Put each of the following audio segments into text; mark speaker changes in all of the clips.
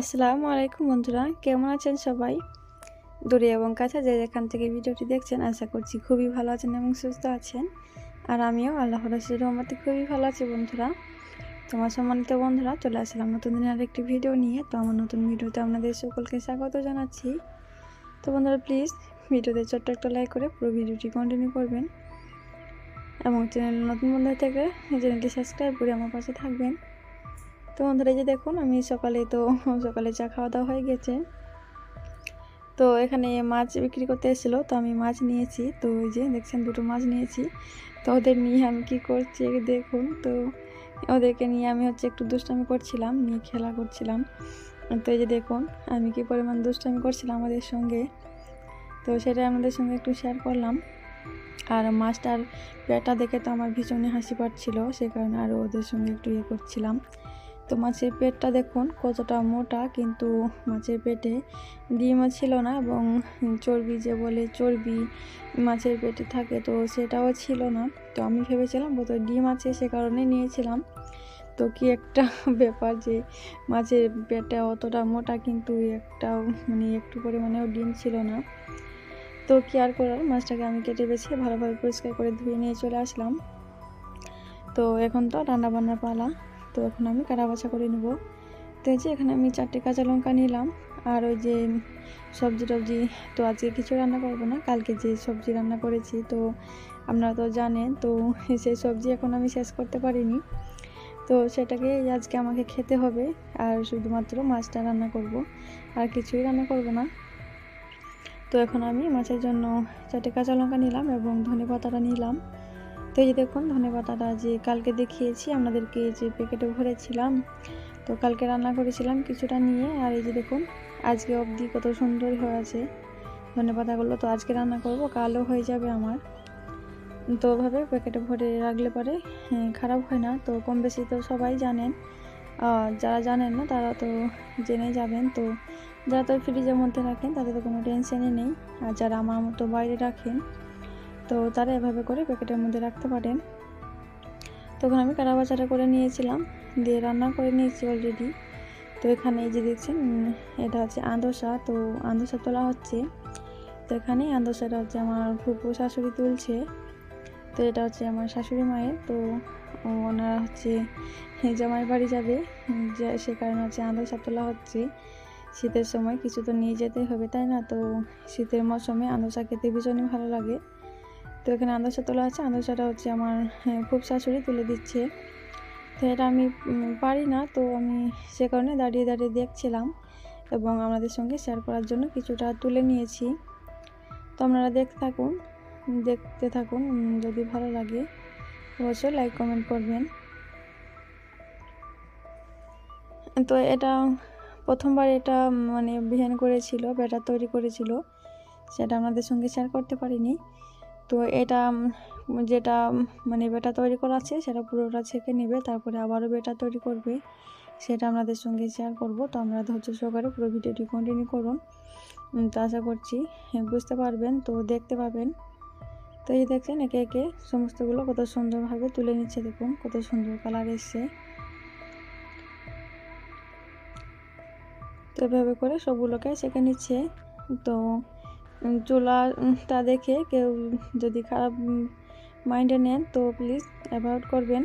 Speaker 1: আসসালামু আলাইকুম বন্ধুরা, কেমন আছেন সবাই? দূরে এবং কাছে যে যেখান থেকে ভিডিওটি দেখছেন, আশা করছি খুবই ভালো আছেন এবং সুস্থ আছেন। আর আমিও আল্লাহ রসির রহমতে খুবই ভালো আছি বন্ধুরা। তোমার সম্মানিত বন্ধুরা, চলে আসলাম নতুন দিনের আরেকটি ভিডিও নিয়ে। তো আমার নতুন ভিডিওতে আপনাদের সকলকে স্বাগত জানাচ্ছি। তো বন্ধুরা প্লিজ ভিডিওতে ছোট্ট একটা লাইক করে পুরো ভিডিওটি কন্টিনিউ করবেন। এবং চ্যানেল নতুন বন্ধু থেকে চ্যানেলটি সাবস্ক্রাইব করে আমার পাশে থাকবেন। তো বন্ধুরা যে দেখুন, আমি সকালে তো সকালে চা খাওয়া দাওয়া হয়ে গেছে। তো এখানে মাছ বিক্রি করতে এসেছিল, তো আমি মাছ নিয়েছি। তো ওই যে দেখছেন, দুটো মাছ নিয়েছি। তো ওদের নিয়ে আমি কি করছি দেখুন, তো ওদেরকে নিয়ে আমি হচ্ছে একটু দুষ্টামি করছিলাম, নিয়ে খেলা করছিলাম। তো এই যে দেখুন, আমি কি পরিমাণ দুষ্টামি করছিলাম আমাদের সঙ্গে। তো সেটা আমাদের সঙ্গে একটু শেয়ার করলাম। আর মাছটার পেটটা দেখে তো আমার ভীষণই হাসি পাচ্ছিল, সে কারণে আরও ওদের সঙ্গে একটু ইয়ে করছিলাম। তো মাছের পেটটা দেখুন কতটা মোটা, কিন্তু মাছের পেটে ডিমও ছিল না এবং চর্বি যে বলে চর্বি মাছের পেটে থাকে তো সেটাও ছিল না। তো আমি ভেবেছিলাম বোধহয় ডিম আছে সে কারণে নিয়েছিলাম। তো কি একটা ব্যাপার যে মাছের পেটে অতটা মোটা কিন্তু একটাও মানে একটু পরিমাণেও ডিম ছিল না। তো কি আর করার, মাছটাকে আমি কেটে বেছে ভালোভাবে পরিষ্কার করে ধুয়ে নিয়ে চলে আসলাম। তো এখন তো রান্না বান্নার পালা। তো এখন আমি কাটা বাছা করে নেব? তো এই যে এখানে আমি চারটে কাঁচা লঙ্কা নিলাম, আর ওই যে সবজি টবজি তো আজকে কিছু রান্না করব না, কালকে যে সবজি রান্না করেছি তো আপনারা তো জানেন, তো সেই সবজি এখন আমি শেষ করতে পারিনি। তো সেটাকে আজকে আমাকে খেতে হবে, আর শুধুমাত্র মাছটা রান্না করব, আর কিছুই রান্না করব না। তো এখন আমি মাছের জন্য চারটে কাঁচা লঙ্কা নিলাম এবং ধনে পাতাটা নিলাম। তো এই যে দেখুন ধনে পাতাটা যে কালকে দেখিয়েছি আপনাদেরকে যে প্যাকেটে ভরেছিলাম। তো কালকে রান্না করেছিলাম কিছুটা নিয়ে আর এই যে দেখুন আজকে অবধি কত সুন্দর হয়ে আছে ধনে পাতাগুলো তো আজকে রান্না করব কালও হয়ে যাবে আমার। তো ওভাবে প্যাকেটে ভরে রাখলে পরে হ্যাঁ, খারাপ হয় না। তো কম বেশি তো সবাই জানেন। যারা জানেন না তারা তো জেনে যাবেন। তো যারা তো ফ্রিজের মধ্যে রাখেন তাদের তো কোনো টেনশনই নেই। আর যারা আমার মতো বাইরে রাখেন তো তারা এভাবে করে প্যাকেটের মধ্যে রাখতে পারেন। তখন আমি কারা বাচাটা করে নিয়েছিলাম, দিয়ে রান্না করে নিয়েছি অলরেডি তো এখানে এই যে দেখছেন এটা হচ্ছে আন্দোসা। তো আন্দোসা তোলা হচ্ছে। তো এখানে আন্দোসাটা হচ্ছে আমার ফুপু শাশুড়ি তুলছে। তো এটা হচ্ছে আমার শাশুড়ি মায়ের। তো ওনারা হচ্ছে জামাই বাড়ি যাবে। যে- সে কারণে হচ্ছে আন্দোসা তোলা হচ্ছে। শীতের সময় কিছু তো নিয়ে যেতে হবে, তাই না? তো শীতের মৌসুমে আন্দোসা খেতে ভীষণই ভালো লাগে। তো এখানে আন্দোসা তোলা আছে। আন্দোসাটা হচ্ছে আমার হ্যাঁ, খুব শাশুড়ি তুলে দিচ্ছে। তো এটা আমি পারি না। তো আমি সে কারণে দাঁড়িয়ে দাঁড়িয়ে দেখছিলাম এবং আপনাদের সঙ্গে শেয়ার করার জন্য কিছুটা তুলে নিয়েছি। তো আপনারা দেখতে থাকুন দেখতে থাকুন যদি ভালো লাগে অবশ্যই লাইক কমেন্ট করবেন। তো এটা প্রথমবার এটা মানে বিহান করেছিল ব্যাটার তৈরি করেছিল। সেটা আপনাদের সঙ্গে শেয়ার করতে পারিনি। তো এটা, যেটা মানে বেটা তৈরি করা আছে, সেটা পুরোটা ছেঁকে নেবে, তারপরে আবারও বেটা তৈরি করবে, সেটা আপনাদের সঙ্গে শেয়ার করব। তো আমরা ধৈর্য সহকারে পুরো ভিডিওটি কন্টিনিউ করুন। তো আশা করছি বুঝতে পারবেন, তো দেখতে পাবেন। তো এই দেখছেন একে একে সমস্তগুলো কত সুন্দরভাবে তুলে নিচ্ছে, দেখুন, কত সুন্দর কালার এসছে। তো এভাবে করে সবগুলোকে সেঁকে নিচ্ছে। তো চুলাটা দেখে কেউ যদি খারাপ মাইন্ডে নেন, তো প্লিজ অ্যাভয়েড করবেন।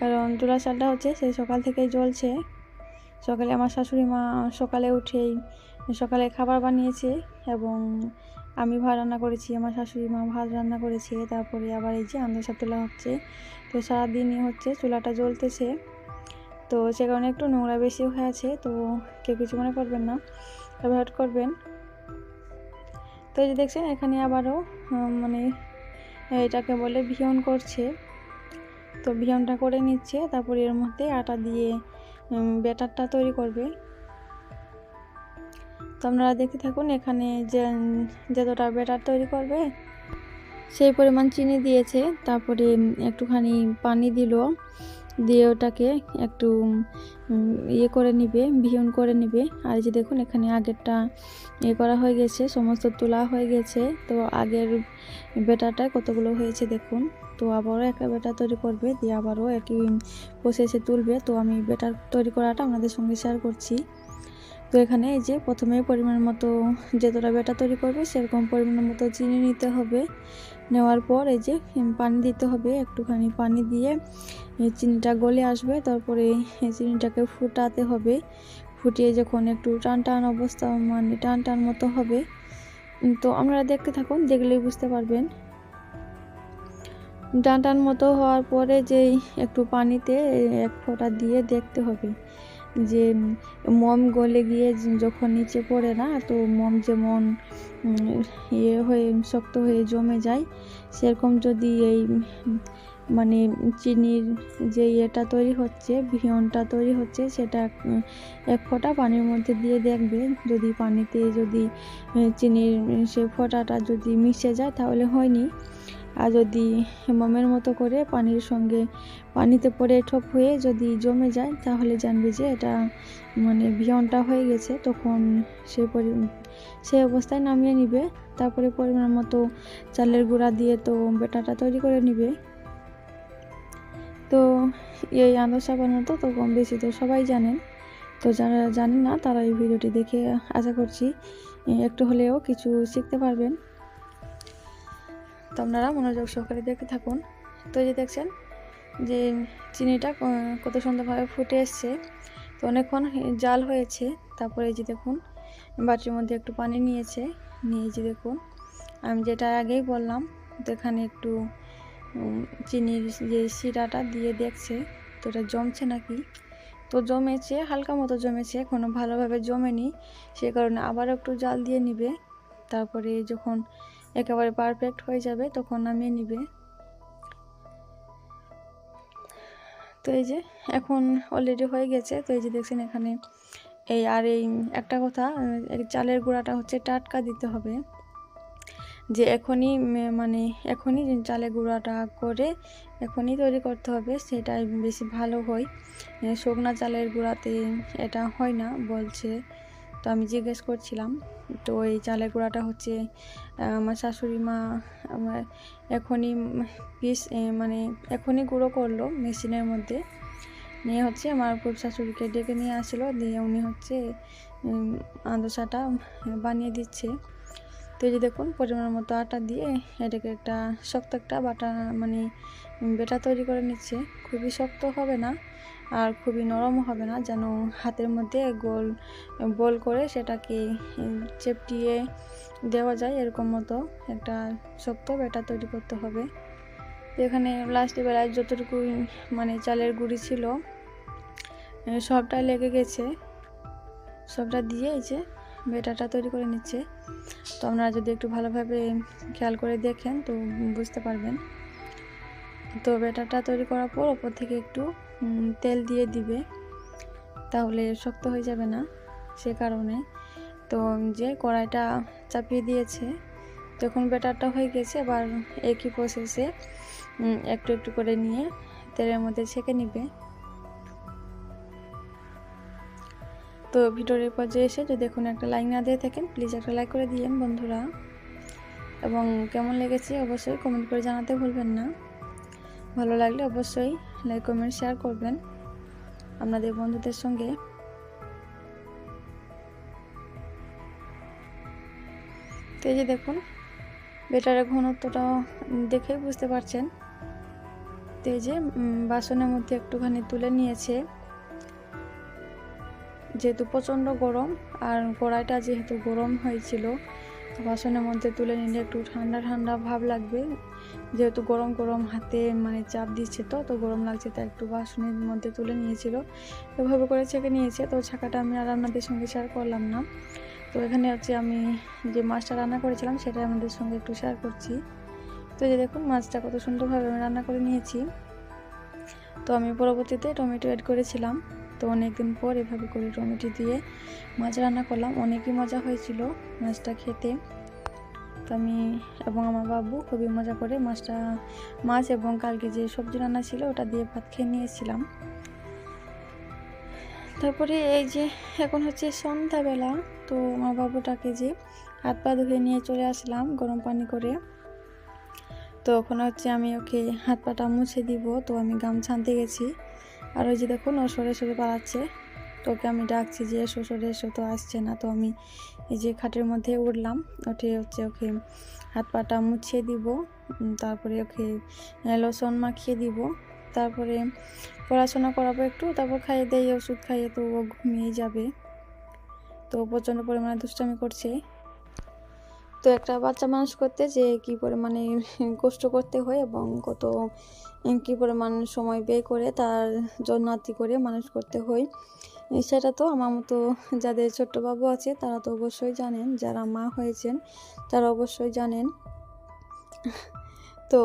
Speaker 1: কারণ চুলা চালটা হচ্ছে সেই সকাল থেকেই জ্বলছে। সকালে আমার শাশুড়ি মা সকালে উঠেই, সকালে খাবার বানিয়েছে এবং আমি ভাত রান্না করেছি, আমার শাশুড়ি মা ভাত রান্না করেছে, তারপরে আবার এই যে আন্দোসা তোলা হচ্ছে তো সারাদিনই হচ্ছে চুলাটা জ্বলতেছে। তো সে কারণে একটু নোংরা বেশি হয়ে আছে, তো কেউ কিছু মনে করবেন না অ্যাভয়েড করবেন। তো এই যে দেখছেন, এখানে আবারও মানে এটাকে বলে ভিয়ন করছে। তো ভিয়নটা করে নিচ্ছে, তারপরে এর মধ্যে আটা দিয়ে ব্যাটারটা তৈরি করবে। তো আপনারা দেখতে থাকুন, এখানে যে, যতটা ব্যাটার তৈরি করবে, সেই পরিমাণ চিনি দিয়েছে। তারপরে একটুখানি পানি দিল। দিয়ে ওটাকে একটু ইয়ে করে নিবে ভিউন করে নিবে। আর যে দেখুন, এখানে আগেরটা ইয়ে করা হয়ে গেছে, সমস্ত তোলা হয়ে গেছে। তো আগের বেটাটা কতগুলো হয়েছে দেখুন। তো আবারও একটা বেটা তৈরি করবে, দিয়ে আবারও একই প্রসেসে তুলবে। তো আমি বেটার তৈরি করাটা আপনাদের সঙ্গে শেয়ার করছি। এখানে এই যে প্রথমে পরিমাণ মতো যতটা বেটা তৈরি করবে, সেরকম পরিমাণ মতো চিনি নিতে হবে। নেওয়ার পর এই যে পানি দিতে হবে, একটুখানি পানি দিয়ে চিনিটা গলে আসবে। তারপরে চিনিটাকে ফুটাতে হবে। ফুটিয়ে যখন একটু টান টান অবস্থা মানে টান টান মতো হবে। তো আপনারা দেখতে থাকুন, দেখলেই বুঝতে পারবেন। টান টান মতো হওয়ার পরে যেই একটু পানিতে এক ফোঁটা দিয়ে দেখতে হবে। যে মম গলে গিয়ে যখন নিচে পড়ে না, তো মম যেমন ইয়ে হয়ে, শক্ত হয়ে জমে যায়, সেরকম যদি এই মানে চিনির যে ইয়েটা তৈরি হচ্ছে ভিয়নটা তৈরি হচ্ছে, সেটা এক ফোঁটা পানির মধ্যে দিয়ে দেখবে। যদি পানিতে যদি চিনির সে ফোঁটাটা যদি মিশে যায়, তাহলে হয়নি। আর যদি মোমের মতো করে পানির সঙ্গে পানিতে পড়ে ঠপ হয়ে যদি জমে যায়, তাহলে জানবে যে এটা মানে ভিয়নটা হয়ে গেছে। তখন সে পরি সেই অবস্থায় নামিয়ে নিবে। তারপরে পরিমাণ মতো চালের গুঁড়া দিয়ে তো বেটাটা তৈরি করে নিবে। তো এই আন্দোসা বানানো তো কম বেশি তো সবাই জানেন। তো যারা জানেন না, তারা এই ভিডিওটি দেখে আশা করছি, একটু হলেও কিছু শিখতে পারবেন। তো আপনারা মনোযোগ সহকারে দেখতে থাকুন। তো যে দেখছেন যে চিনিটা কত সুন্দরভাবে ফুটে এসছে। তো অনেকক্ষণ জাল হয়েছে। তারপরে এই যে দেখুন, বাটির মধ্যে একটু পানি নিয়েছে। নিয়ে যে দেখুন, আমি যেটা আগেই বললাম, তো এখানে একটু চিনির যে শিরাটা দিয়ে দেখছে, তো এটা জমছে নাকি? তো জমেছে, হালকা মতো জমেছে এখনও ভালোভাবে জমেনি। সে কারণে আবার একটু জাল দিয়ে নিবে। তারপরে যখন একেবারে পারফেক্ট হয়ে যাবে, তখন নামিয়ে নিবে। তো এই যে, এখন অলরেডি হয়ে গেছে। তো এই যে দেখছেন এখানে এই, আর এই একটা কথা চালের গুঁড়াটা হচ্ছে টাটকা দিতে হবে। যে এখনই মানে এখনই চালের গুঁড়াটা করে এখনই তৈরি করতে হবে, সেটাই বেশি ভালো হয়। শুকনা চালের গুঁড়াতে এটা হয় না, বলছে। তো আমি জিজ্ঞেস করছিলাম তো এই চালের গুঁড়াটা হচ্ছে আমার শাশুড়ি মা আমার এখনই পিস মানে এখনই গুঁড়ো করল মেশিনের মধ্যে। নিয়ে হচ্ছে আমার খুব শাশুড়িকে ডেকে নিয়ে আসলো দিয়ে উনি হচ্ছে উম, আদোসাটা বানিয়ে দিচ্ছে। তো এই যে দেখুন পরিমাণ মতো আটা দিয়ে এটাকে একটা শক্ত একটা বাটা মানে বেটা তৈরি করে নিচ্ছে। খুবই শক্ত হবে না আর খুবই নরমও হবে না, যেন হাতের মধ্যে গোল, বল করে সেটাকে চেপটিয়ে দেওয়া যায় এরকম মতো একটা শক্ত বেটা তৈরি করতে হবে। এখানে লাস্টে বেলায় যতটুকু মানে চালের গুঁড়ি ছিল সবটা লেগে গেছে। সবটা দিয়ে এই যে বেটাটা তৈরি করে নিচ্ছে। তো আপনারা যদি একটু ভালোভাবে খেয়াল করে দেখেন, তো বুঝতে পারবেন। তো বেটাটা তৈরি করার পর ওপর থেকে একটু তেল দিয়ে দিবে। তাহলে শক্ত হয়ে যাবে না সে কারণে। তো যে কড়াইটা চাপিয়ে দিয়েছে তখন বেটারটা হয়ে গেছে, এবার একই প্রসেসে একটু একটু করে নিয়ে তেলের মধ্যে ছেঁকে নিবে। তো ভিডিওর পর্যায়ে এসে যদি এখন একটা লাইক না দিয়ে থাকেন প্লিজ একটা লাইক করে দিয়েন বন্ধুরা। এবং কেমন লেগেছে অবশ্যই কমেন্ট করে জানাতে ভুলবেন না। ভালো লাগলে অবশ্যই লাইক কমেন্ট শেয়ার করবেন আপনাদের বন্ধুদের সঙ্গে। তো এই যে দেখুন, বেটারের ঘনত্বটা দেখেই বুঝতে পারছেন। তো এই যে বাসনের মধ্যে একটুখানি তুলে নিয়েছে। যেহেতু প্রচণ্ড গরম আর কড়াইটা যেহেতু গরম হয়েছিল, বাসনের মধ্যে তুলে নিলে একটু ঠান্ডা ঠান্ডা ভাব লাগবে। যেহেতু গরম গরম হাতে মানে চাপ দিচ্ছে তো তো গরম লাগছে, তাই একটু বাসনের মধ্যে তুলে নিয়েছিল। এভাবে করে ছেঁকে নিয়েছে, তো ছাকাটা আমি আর আপনাদের সঙ্গে শেয়ার করলাম না। তো এখানে হচ্ছে আমি যে মাছটা রান্না করেছিলাম, সেটা আমাদের সঙ্গে একটু শেয়ার করছি। তো যে দেখুন, মাছটা কত সুন্দরভাবে আমি রান্না করে নিয়েছি। তো আমি পরবর্তীতে টমেটো অ্যাড করেছিলাম। তো অনেকদিন পর এভাবে করে টমেটো দিয়ে মাছ রান্না করলাম। অনেকই মজা হয়েছিল মাছটা খেতে। তো আমি এবং আমার বাবু খুবই মজা করে মাছটা, মাছ এবং কালকে যে সবজি রান্না ছিল ওটা দিয়ে ভাত খেয়ে নিয়েছিলাম। তারপরে এই যে এখন হচ্ছে সন্ধ্যাবেলা, তো আমার বাবুটাকে যে হাত পা ধুয়ে নিয়ে চলে আসলাম গরম পানি করে। তো ওখানে হচ্ছে আমি ওকে হাত পাটা মুছে দিব, তো আমি গাম আনতে গেছি। আর ওই যে দেখুন ও সরে সরে পালাচ্ছে, তো ওকে আমি ডাকছি যে, এসো, সরে এসো, তো আসছে না। তো আমি এই যে খাটের মধ্যে উঠলাম, উঠে হচ্ছে ওকে হাত পাটা মুছিয়ে দিব তারপরে ওকে লোশন মাখিয়ে দিব, তারপরে পড়াশোনা করাবো একটু, তারপর খাইয়ে দেয় ওষুধ খাইয়ে তো ও ঘুমিয়ে যাবে। তো প্রচণ্ড পরিমাণে দুষ্টামি করছে। তো একটা বাচ্চা মানুষ করতে যে কি পরিমাণে কষ্ট করতে হয় এবং কত কি পরিমাণ সময় ব্যয় করে তার জন্মাতি করে মানুষ করতে হয়। সেটা তো আমার মতো যাদের ছোট্ট বাবু আছে, তারা তো অবশ্যই জানেন, যারা মা হয়েছেন, তারা অবশ্যই জানেন। তো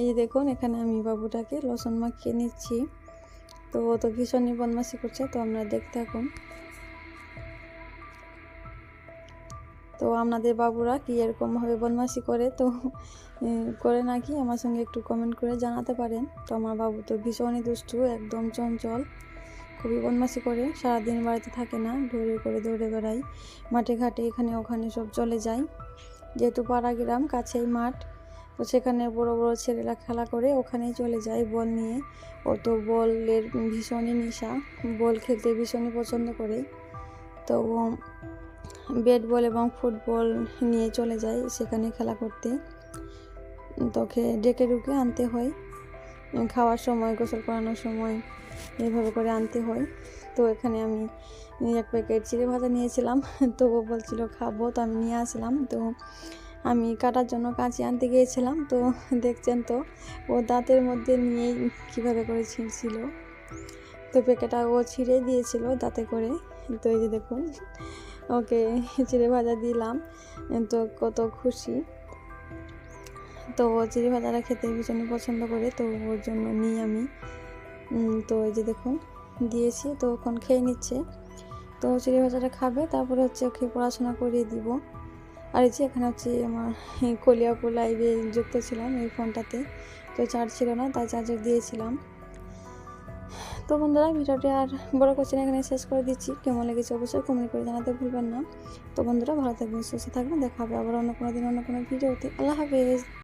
Speaker 1: এই দেখুন, এখানে আমি বাবুটাকে লসন মাখিয়ে নিচ্ছি। তো ও তো ভীষণই বদমাসি করছে, তো আমরা দেখতে থাকুন। তো আপনাদের বাবুরা কি এরকমভাবে বদমাসি করে, তো করে নাকি আমার সঙ্গে একটু কমেন্ট করে জানাতে পারেন। তো আমার বাবু তো ভীষণই দুষ্টু, একদম চঞ্চল। খুবই বদমাসি করে, সারাদিন বাড়িতে থাকে না দৌড়ে করে দৌড়ে বেড়াই। মাঠে ঘাটে এখানে ওখানে সব চলে যায় যেহেতু পাড়া গ্রাম, কাছেই মাঠ, তো সেখানে বড় বড় ছেলেরা খেলা করে ওখানেই চলে যায় বল নিয়ে। ও তো বলের ভীষণই নেশা, বল খেলতে ভীষণই পছন্দ করে। তো ব্যাট বল এবং ফুটবল নিয়ে চলে যায় সেখানে খেলা করতে। তোকে ডেকে ডুকে আনতে হয়। খাওয়ার সময়, গোসল করানোর সময় এইভাবে করে আনতে হয়। তো এখানে আমি এক প্যাকেট চিড়ে ভাজা নিয়েছিলাম। তো ও বলছিল, খাব। তো আমি নিয়ে আসলাম। তো আমি কাটার জন্য কাঁচি আনতে গিয়েছিলাম। তো দেখছেন তো, ও দাঁতের মধ্যে নিয়েই কীভাবে করে ছিঁড়ছিল। তো প্যাকেটটা ও ছিঁড়ে দিয়েছিল দাঁতে করে। তো এই যে দেখুন, ওকে চিড়ে ভাজা দিলাম। তো কত খুশি। তো চিড়ে ভাজাটা খেতে ভীষণ পছন্দ করে, তো ওর জন্য নিই আমি। তো এই যে দেখুন, দিয়েছি, তো এখন খেয়ে নিচ্ছে। তো চিড়ি ভাজাটা খাবে, তারপরে হচ্ছে ওকে পড়াশোনা করিয়ে দিব। আর এই যে এখানে হচ্ছে আমার কলিয়াপু লাইভে যুক্ত ছিলাম এই ফোনটাতে, তো চার্জ ছিল না, তাই চার্জার দিয়েছিলাম। তো বন্ধুরা, ভিডিওটি আর বড় কোশ্চেন এখানে শেষ করে দিচ্ছি। কেমন লেগেছে অবশ্যই কমেন্ট করে জানাতে ভুলবেন না। তো বন্ধুরা, ভালো থাকবেন, সুস্থ থাকবেন, দেখা হবে আবার অন্য কোনো দিন, অন্য কোনো ভিডিওতে। আল্লাহ হাফেজ।